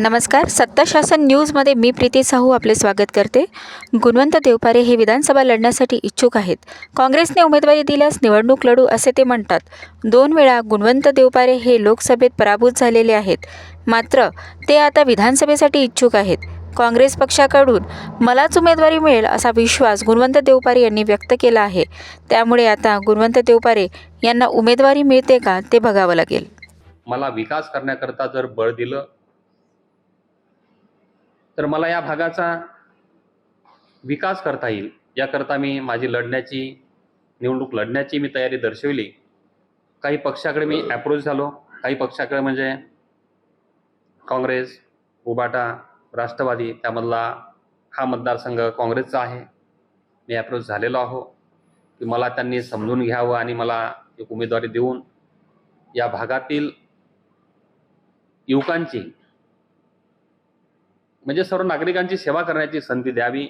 नमस्कार. सत्ता शासन न्यूजमध्ये मी प्रीती साहू आपले स्वागत करते. गुणवंत देवपारे हे विधानसभा लढण्यासाठी इच्छुक आहेत. काँग्रेसने उमेदवारी दिल्यास निवडणूक लढू असे ते म्हणतात. दोन वेळा गुणवंत देवपारे हे लोकसभेत पराभूत झालेले आहेत. मात्र ते आता विधानसभेसाठी इच्छुक आहेत. काँग्रेस पक्षाकडून मलाच उमेदवारी मिळेल असा विश्वास गुणवंत देवपारे यांनी व्यक्त केला आहे. त्यामुळे आता गुणवंत देवपारे यांना उमेदवारी मिळते का ते बघावं लागेल. मला विकास करण्याकरता जर बळ दिलं तर मला या भागाचा विकास करता येईल. याकरता मी माझी लढण्याची निवडणूक लढण्याची मी तयारी दर्शवली. काही पक्षाकडे मी अप्रोच झालो. काही पक्षाकडे म्हणजे काँग्रेस उबाटा राष्ट्रवादी त्यामधला हा मतदारसंघ काँग्रेसचा आहे. मी अप्रोच झालेलो आहो. की मला त्यांनी समजून घ्यावं आणि मला एक उमेदवारी देऊन या भागातील युवकांची म्हणजे सर्व नागरिकांची सेवा करण्याची संधी द्यावी.